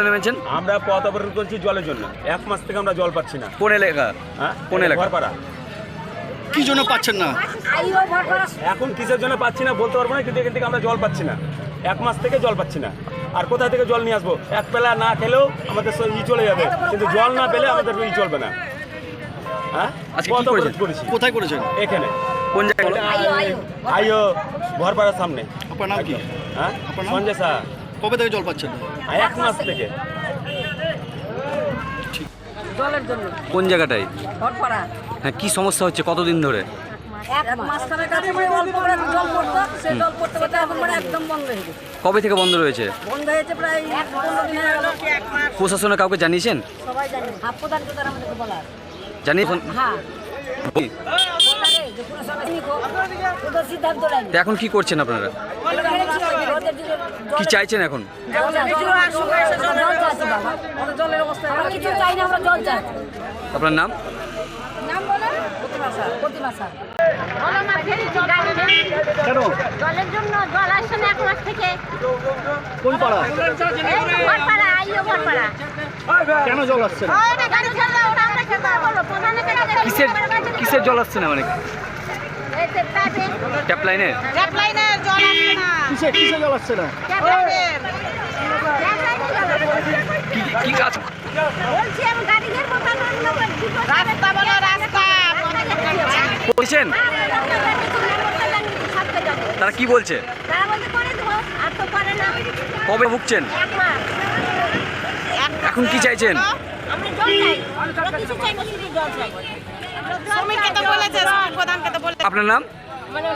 পথে নেমেছেন? আমরা পথ অবরোধ করছি জলের জন্য। এক মাস থেকে আমরা জল পাচ্ছি না। কোন এলাকা? হ্যাঁ? কোন এলাকা? ঘরপাড়া। কি জন্য পাচ্ছেন না? এখন কিসের জন্য পাচ্ছি না বলতে পারব না কিন্তু এখান থেকে আমরা জল পাচ্ছি না। এক মাস থেকে জল পাচ্ছি না। আর কোথা থেকে জল নিয়ে আসব? এক বেলা না খেলেও আমাদের ই চলে যাবে। কিন্তু জল না পেলে আমাদের ই চলবে না। হ্যাঁ? করেছি। কোথায় করেছেন? এখানে। কোন জায়গায়? আইও ঘরপাড়ার সামনে। আপনার নাম কি? হ্যাঁ? সঞ্জয় শাহ কবে থেকে জল পাচ্ছেন? এক মাস থেকে। জলের জন্য। কোন জায়গাটায়? হ্যাঁ কি সমস্যা হচ্ছে কতদিন ধরে? মানে অল্প করে জল পড়তো সে জল পড়তে পড়তে এখন মানে একদম বন্ধ হয়ে গেছে। কবে থেকে বন্ধ রয়েছে? প্রশাসনে কাউকে জানিয়েছেন? সবাই জানে। হাফ প্রধান তো তারা আমাদেরকে বলার। জানিয়েছেন হ্যাঁ। এখন কি করছেন আপনারা? কি চাইছেন এখন? আপনার নাম? জলের জন্য জল আসছে না এক মাস থেকে কোন পাড়া কেন জল আসছে না? কিসের জল আসছে না মানে? এই যে ট্যাপে লাইনে ট্যাপ লাইনে জল আসছে না কিসে কিসে জল আসছে না? ট্যাপ লাইনে। কি কি কাজ? বলছি আমি মতো রাস্তা বলো রাস্তা। বলছেন তারা কি বলছে? তারা বলতে করে দেবো আর তো করে না। কবে ভুগছেন? এখন কি চাইছেন? আপনার নাম? মানে